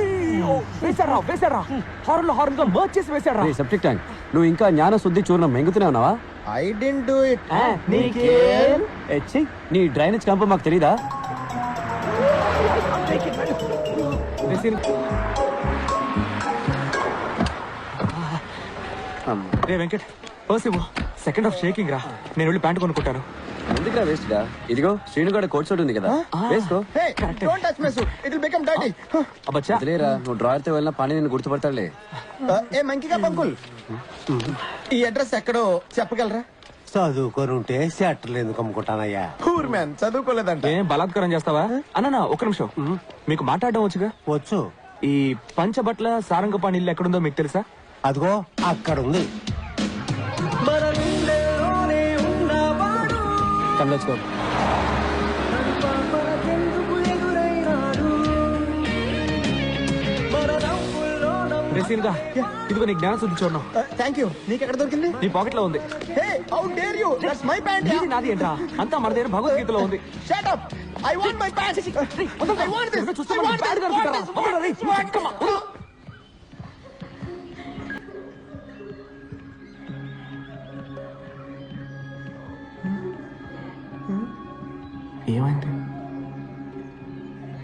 అయ్యో వేశారా వేశారా? హార్న్ హార్న్గా మర్చ్ చేసి వేశారా? రే సెప్టిక్ ట్యాంక్ నువ్వు ఇంకా జ్ఞాన శుద్ధి చూర్ణం మెంగుతూనే ఉన్నావా? ఐ డెంట్ డూ ఇట్ నీకేం ఎచ్చి నీ డ్రైనేజ్ కంప మాకు తెలీదా? రే వెంకట్ పర్స్ ఇవ్వు. సెకండ్ హాఫ్ షేకింగ్ రా. నేను వెళ్ళి ప్యాంట్ కొనుక్కుంటాను. ఎందుకురా వేస్ట్గా ఇదిగో శ్రీను కూడా కోట్ సూట్ ఉంది కదా. వేసుకో hey don't touch my suit it will become dirty అబ్బచ్చా వదిలేరా నువ్వు డ్రాయర్తో వెళ్ళిన పని నేను గుర్తుపడతాడులే. ఏ మంకిగా పంకుల్? ఈ అడ్రస్ ఎక్కడో చెప్పగలరా? చదువుకొని ఉంటే షట్టర్లు ఎందుకు అమ్ముకుంటానయ్యా? Poor man చదువుకోలేదంట. ఏం బలాత్కారం చేస్తావా? అన్న ఒక నిమిషం. మీకు మాట్లాడడం వచ్చుగా? వచ్చు. ఈ పంచబట్ల సారంగపాణి ఇల్లు ఎక్కడుందో మీకు తెలుసా? అదిగో అక్కడ ఉంది Come, let's go. ఇదిగో చూడడం థ్యాంక్ యూ నీకు ఎక్కడ దొరికింది? నీ పాకెట్లో ఉంది hey how dare you that's my pant ఇది నాది అంతా మన దగ్గర భగవద్గీతలో ఉంది. Shut up I want my pant I want this చూస్తే మనం ప్యాంట్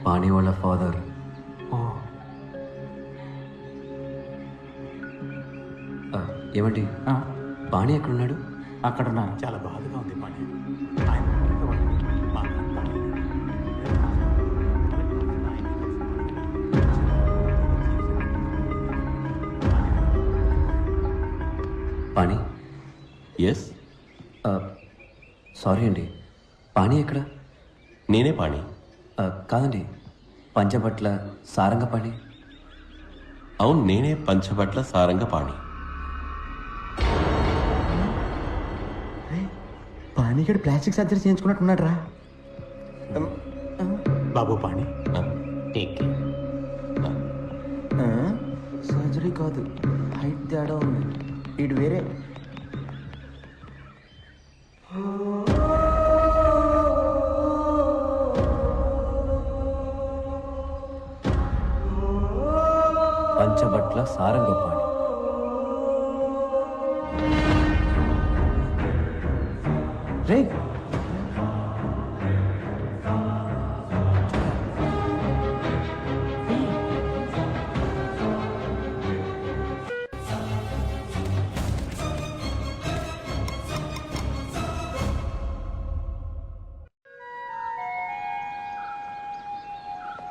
పాణి వాళ్ళ ఫాదర్. ఓ. ఏమండి? ఆ, పాణి ఎక్కడున్నాడు? అక్కడ ఉన్నాను చాలా బాధగా ఉంది పని పాణి? ఎస్ సారీ అండి. పాణి ఎక్కడ? నేనే పాణి. కాదండి పంచబట్ల సారంగ పాణి అవును నేనే పంచబట్ల సారంగ పాణి పానీగడ్ ప్లాస్టిక్ సర్జరీ చేయించుకున్నట్టున్నాడు రా బాబు పాణి. సర్జరీ కాదు హైట్ తేడా ఉంది. ఇటు వేరే సారంగపాణి. సారంగ రే.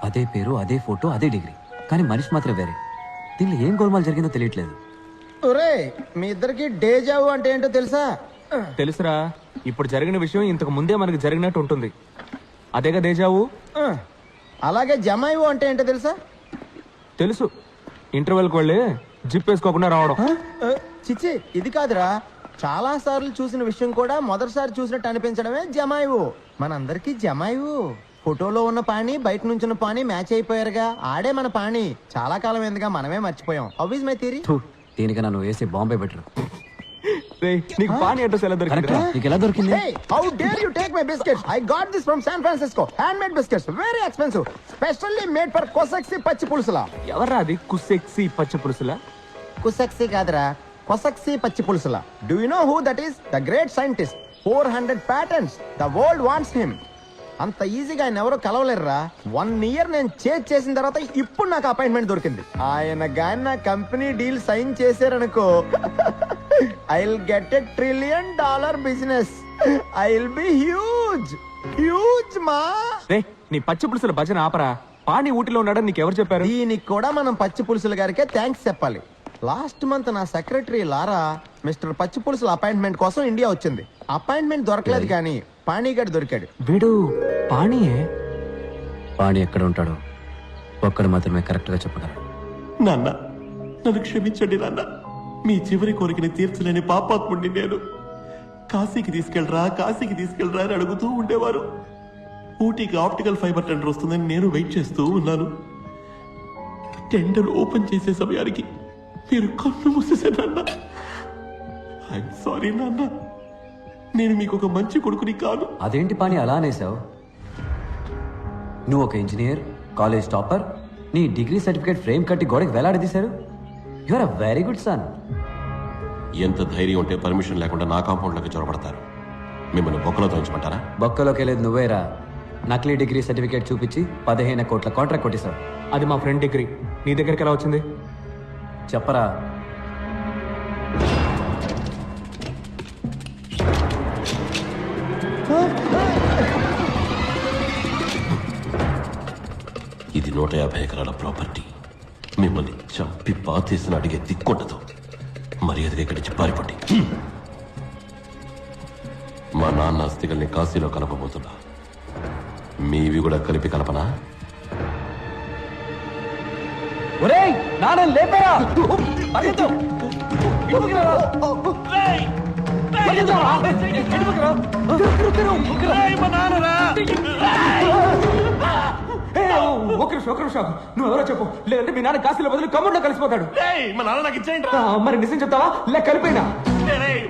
అదే పేరు అదే ఫోటో అదే డిగ్రీ. కానీ మనిషి మాత్రం వేరే. దీనిలో ఏం గోల్మాల్ జరిగిందో తెలియట్లేదు. ఒరే మీ ఇద్దరికి డేజావు అంటే ఏంటో తెలుసా? తెలుసురా ఇప్పుడు జరిగిన విషయం ఇంతకు ముందే మనకి జరిగినట్టు ఉంటుంది. అదేగా దేజావు ఆ, అలాగే జమాయివు అంటే ఏంటో తెలుసా? తెలుసు. ఇంటర్వెల్కి వెళ్ళి జిప్ వేసుకోకుండా రావడం. ఆ, ఆ, చిచ్చి ఇది కాదురా. చాలా సార్లు చూసిన విషయం కూడా మొదటిసారి చూసినట్టు అనిపించడమే జమాయివు మనందరికీ జమాయివు ఫోటోలో ఉన్న పాణి బయట నుంచున్న పాణి మ్యాచ్ అయిపోయారుగా. ఆడే మన పాణి. చాలా కాలం ఎందుగా మనమే మర్చిపోయాం. హౌ మై థియరీ థూ, దీనికన్నా నువ్వు వేసే బాంబే రేయ్, నీకు పానీ అడ్రస్ ఎలా దొరికిందిరా? నీకు ఎలా దొరికింది? Hey, how dare you take my biscuits? I got this from San Francisco. Handmade biscuits, very expensive. Specially made for Kosaksi పచ్చి పులుసులా ఎవర్రా అది? కుసెక్సి పచ్చ పులుసులా కుసక్సి కాదురా. కొసక్సి పచ్చి పులుసులా do you know who that is the great scientist four hundred patterns the world wants him అంత ఈజీగా ఆయన ఎవరో కలవలేరురా. వన్ ఇయర్ నేను చేజ్ చేసిన తర్వాత ఇప్పుడు నాకు అపాయింట్మెంట్ దొరికింది. ఆయన గాని నా company deal sign చేశారనుకో I will get a trillion dollar business I will be huge huge మా రే నీ పచ్చి పులుసుల భజన ఆపరా. పానీ ఊటిలో ఉన్నాడని నీకు ఎవరు చెప్పారు? దీనికి కూడా మనం పచ్చి పులుసుల గారికే థ్యాంక్స్ చెప్పాలి. లాస్ట్ మంత్ నా secretary Laura mister Pacchi Pulusula appointment కోసం ఇండియా వచ్చింది. అపాయింట్మెంట్ దొరకలేదు కానీ పానీగడ్ దొరికాడు. వీడు పానీయే పాణి ఎక్కడ ఉంటాడో ఒక్కడు మాత్రమే కరెక్ట్గా చెప్పగలడు. నాన్న నన్ను క్షమించండి నాన్న. మీ చివరి కోరికని తీర్చలేని పాపాత్ముడిని నేను. కాశీకి తీసుకెళ్ళరా కాశీకి తీసుకెళ్ళరా అని అడుగుతూ ఉండేవారు. ఊటీకి ఆప్టికల్ ఫైబర్ టెండర్ వస్తుందని నేను వెయిట్ చేస్తూ ఉన్నాను. టెండర్ ఓపెన్ చేసే సమయానికి మీరు కన్ను మూసేశారు నాన్న. ఐఎమ్ సారీ నాన్న. నేను మీకు ఒక మంచి కొడుకుని కాను అదేంటి పాణి అలా అనేసావు నువ్వు ఒక ఇంజనీర్ కాలేజ్ టాపర్ నీ డిగ్రీ సర్టిఫికేట్ ఫ్రేమ్ కట్టి గోడకి వేలాడదీశారు? You are a very good son ఎంత ధైర్యం ఉంటే పర్మిషన్ లేకుండా నా కాంపౌండ్లోకి చొరబడతారు. మిమ్మల్ని బొక్కలో తోంచమంటారా బొక్కలోకి లేదు నువ్వేరా. నకిలీ డిగ్రీ సర్టిఫికేట్ చూపించి పదిహేను కోట్ల కాంట్రాక్ట్ కొట్టేశావు. అది మా ఫ్రెండ్ డిగ్రీ. నీ దగ్గరికి ఎలా వచ్చింది? చెప్పరా. ఇది నూట యాభై ఎకరాల ప్రాపర్టీ మిమ్మల్ని చంపి పాతేసిన అడిగే దిక్కుండదు మర్యాదగా ఇక్కడి నుంచి పారిపోండి మా నాన్న అస్థికల్ని కాశీలో కలపబోతున్నా మీవి కూడా కలిపి కలపనా ఒరేయ్ నాన్న లేపరా పరిగెత్తు. పరిగెత్తు రా. ఒక నిమిషం ఒక నిమిషం. నువ్వు ఎవరో చెప్పు. లేదంటే మీ నాన్న కాశీలో బదులు కమ్ముడిలో కలిసిపోతాడు. మా నాన్న నాకు ఇచ్చేయండి ఆ, మరి నిజం చెప్తావా? లేక కలిపోయినా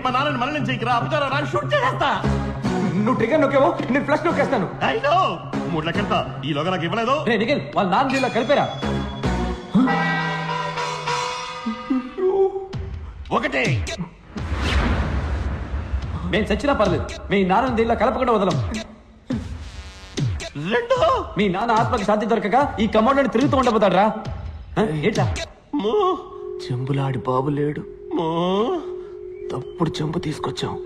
మా నాన్నని మరణం చేయకరా అప్పుతారా రా షూట్ చేసేస్తా. నువ్వు ట్రిగర్ నొక్కేవో? నేను ఫ్లష్ నొక్కేస్తాను. అయినో మూడు లెక్కెళ్తా ఈలోగా నాకు ఇవ్వలేదు. రే నిఖిల్ వాళ్ళ నాన్న దీనిలో కలిపారా. ఒకటే. మేము చచ్చినా పర్లేదు. మీ నాన్న దీనిలో కలపకుండా వదలం. రెండు? మీ నాన్న ఆత్మకి శాంతి దొరకక ఈ కమౌండ్ తిరుగుతూ ఉండబోతాడు రా ఏంటా మూ? చెంబులాడి బాబు లేడు. తప్పుడు చెంబు తీసుకొచ్చాం.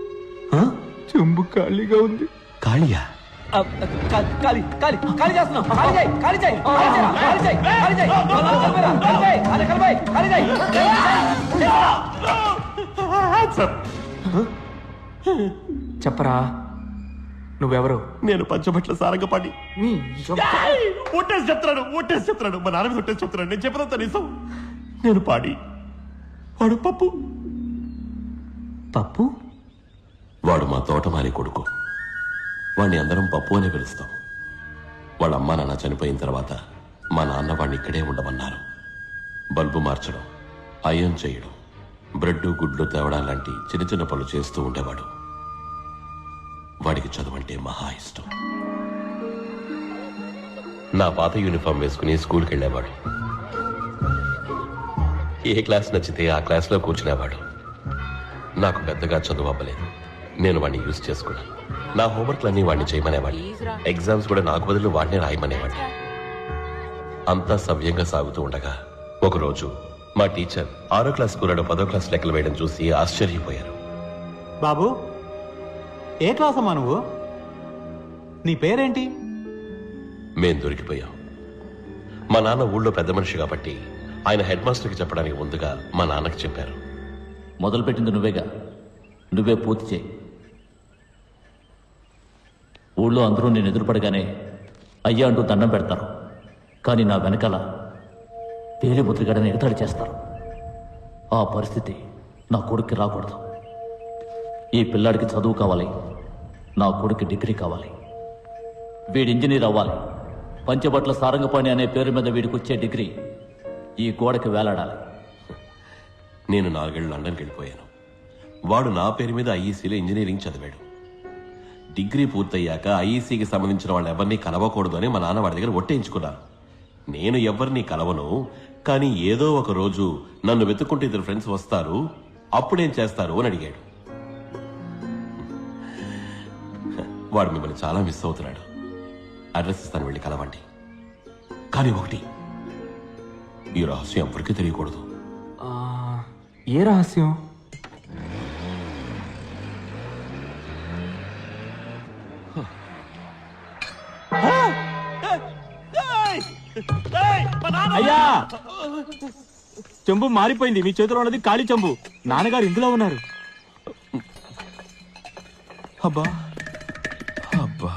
చెంబు ఖాళీగా ఉంది. కాళియా ఆ, కా- ఖాళీ ఖాళీ ఖాళీ చేస్తున్నాం. ఖాళీ చేయి ఖాళీ చేయి ఖాళీ చేయరా, ఖాళీ చేయి ఖాళీ చేయి. కలిపారా, కలిపాయి, ఖాళీ కలిపాయి, ఖాళీ చేయి. చెప్పరా? నువ్వెవరు? నేను పంచబట్ల సారంగపాటి నీ ఒట్టేసి చెప్తున్నాడు ఒట్టేసి చెప్తున్నాడు మా నాన్న మీద ఒట్టేసి చెప్తున్నాడు నేను చెప్పదంతా నిజం. నేను పాడి. వాడు పప్పు. పప్పు? వాడు మా తోటమాలి కొడుకు. వాడిని అందరం పప్పు అనే పిలుస్తాం. వాళ్ళ అమ్మా నాన్న చనిపోయిన తర్వాత మా నాన్న వాడిని ఇక్కడే ఉండమన్నారు. బల్బు మార్చడం అయం చేయడం బ్రెడ్ గుడ్లు తేవడం లాంటి చిన్న చిన్న పనులు చేస్తూ ఉండేవాడు. వాడికి చదవంటే మహా ఇష్టం. నా పాత యూనిఫామ్ వేసుకుని స్కూల్కి వెళ్ళేవాడు ఏ క్లాస్ నచ్చితే ఆ క్లాస్లో కూర్చునేవాడు. నాకు పెద్దగా చదువు అవ్వలేదు. నేను వాడిని యూజ్ చేసుకున్నాను. నా హోంవర్క్లన్నీ వాడిని చేయమనేవాడిని. ఎగ్జామ్స్ కూడా నాకు బదులు వాడిని రాయమనేవాడిని. అంతా సవ్యంగా సాగుతూ ఉండగా ఒకరోజు మా టీచర్ ఆరో క్లాస్ స్కూల్లో పదో క్లాస్ లెక్కలు వేయడం చూసి ఆశ్చర్యపోయారు. బాబు ఏ క్లాస్ అమ్మా నువ్వు? నీ పేరేంటి? మేం దొరికిపోయాం. మా నాన్న ఊళ్ళో పెద్ద మనిషి కాబట్టి ఆయన హెడ్ మాస్టర్కి చెప్పడానికి ముందుగా మా నాన్నకి చెప్పారు. మొదలుపెట్టింది నువ్వేగా. నువ్వే పూర్తి చేయి. ఊళ్ళో అందరూ నేను ఎదురుపడగానే అయ్యా అంటూ దండం పెడతారు. కానీ నా వెనకాల పేలి ముద్రగడని ఎగతాళి చేస్తారు. ఆ పరిస్థితి నా కొడుక్కి రాకూడదు. ఈ పిల్లాడికి చదువు కావాలి. నా కొడుకు డిగ్రీ కావాలి. వీడి ఇంజనీర్ అవ్వాలి. పంచబట్ల సారంగపాణి అనే పేరు మీద వీడికి వచ్చే డిగ్రీ ఈ గోడకి వేలాడాలి. నేను నాలుగేళ్ళు లండన్కి వెళ్ళిపోయాను. వాడు నా పేరు మీద ఐఈసీలో ఇంజనీరింగ్ చదివాడు. డిగ్రీ పూర్తయ్యాక ఐఈసీకి సంబంధించిన వాళ్ళు ఎవరిని కలవకూడదు అని మా నాన్న వాడి దగ్గర ఒట్టేయించుకున్నాను నేను ఎవరిని కలవను కానీ ఏదో ఒక రోజు నన్ను వెతుక్కుంటే ఇద్దరు ఫ్రెండ్స్ వస్తారు అప్పుడేం చేస్తారు అని అడిగాడు. వాడు మిమ్మల్ని చాలా మిస్ అవుతున్నాడు. అడ్రస్ ఇస్తాను వెళ్ళి కలవండి. కానీ ఒకటి ఈ రహస్యం ఎవరికీ తెలియకూడదు. ఆ, ఏ రహస్యం? అయ్యా! చెంబు మారిపోయింది మీ చేతిలో ఉన్నది ఖాళీ చెంబు. నాన్నగారు ఇందులో ఉన్నారు. అబ్బా!